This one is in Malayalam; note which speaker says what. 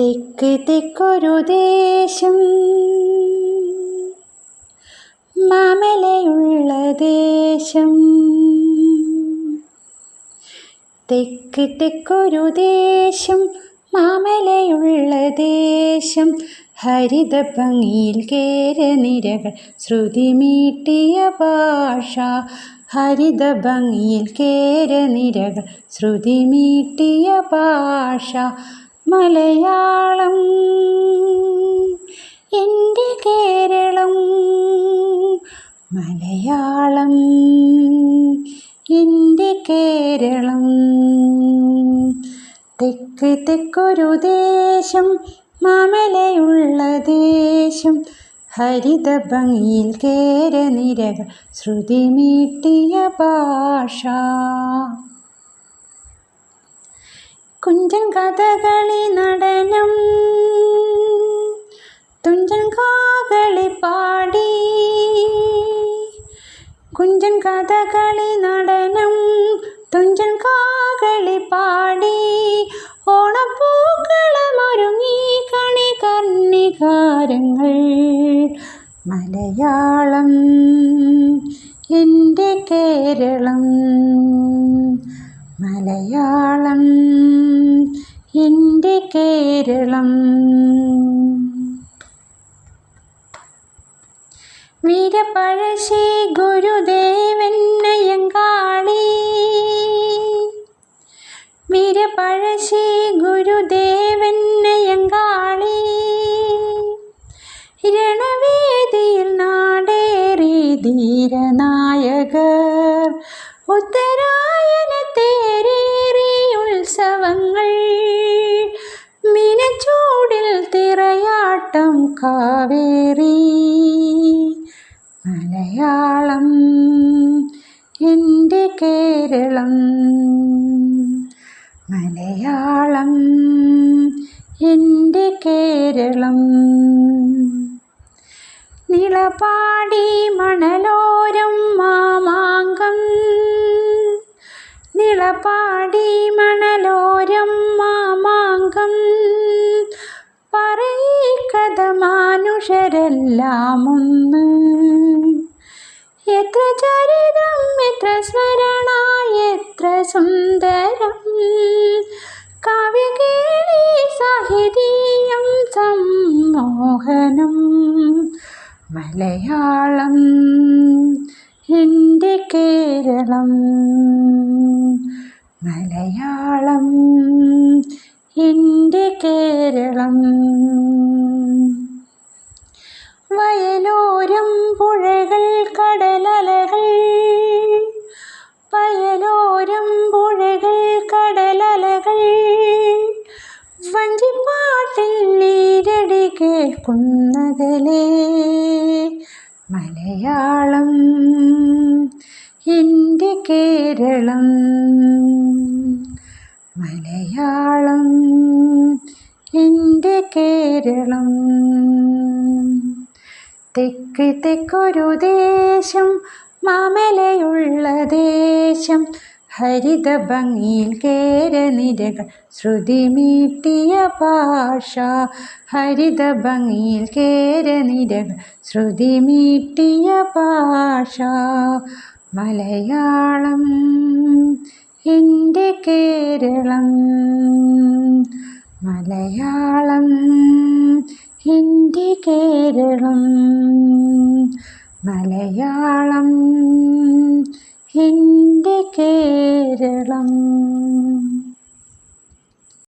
Speaker 1: തെക്ക് തെക്കൊരു ദേശം. മാമലയുള്ള ദേശം. തെക്ക് തെക്കൊരു ദേശം മാമലയുള്ള ദേശം. ഹരിത ഭംഗിയിൽ കേരനിരകൾ ശ്രുതിമീട്ടിയ ഭാഷ. ഹരിത ഭംഗിയിൽ കേരനിരകൾ ശ്രുതിമീട്ടിയ ഭാഷ. മലയാളം എന്റെ കേരളം. മലയാളം എന്റെ കേരളം. തെക്ക് തെക്കൊരു ദേശം മാമലയുള്ള ദേശം. ഹരിത ഭംഗിയിൽ കേരനിരകൾ ശ്രുതിമീട്ടിയ ഭാഷ. കുഞ്ചൻ കഥകളി നടനം. തുഞ്ചൻ കാകളി പാടി. കുഞ്ചൻ കഥകളി നടനം. തുഞ്ചൻ കാകളി പാടി. ഓണപ്പൂക്കളമൊരുങ്ങി കണി കർണികാരങ്ങൾ. മലയാളം എന്റെ കേരളം. മലയാളം. എന്റെ കേരളം. വീരപഴശ്ശി ഗുരുദേവൻ നയങ്കാളി വീരപഴശ്ശി ഗുരുദേവൻ നയങ്കാളി രണവേദിയിൽ നാടേറി ധീരനായകർ. ഉത്തരായനത്തേറേറി മലയാളം എന്റെ കേരളം. മലയാളം എന്റെ കേരളം. നിളപാടി മണലോരം മാമാങ്കം. നിളപാടി മണലോരം മാമാങ്കം. പറയ കഥ എത്ര ചരിതം എത്ര സ്മരണ എത്ര സുന്ദരം. കാവ്യകേളി സാഹിതീയം സമ്മോഹനം. മലയാളം എന്റെ കേരളം. മലയാളം എന്റെ കേരളം. മലയാളം എന്റെ കേരളം. മലയാളം എന്റെ കേരളം. തെക്ക് തെക്കൊരു ദേശം മാമലയുള്ള ദേശം. ഹരിത ഭംഗിയിൽ കേരനിരകൾ ശ്രുതിമീട്ടിയ ഭാഷ. ഹരിത ഭംഗിയിൽ കേരനിരകൾ ശ്രുതിമീട്ടിയ ഭാഷ. മലയാളം എന്റെ കേരളം. മലയാളം എന്റെ കേരളം. മലയാളം എന്റെ കേരളം.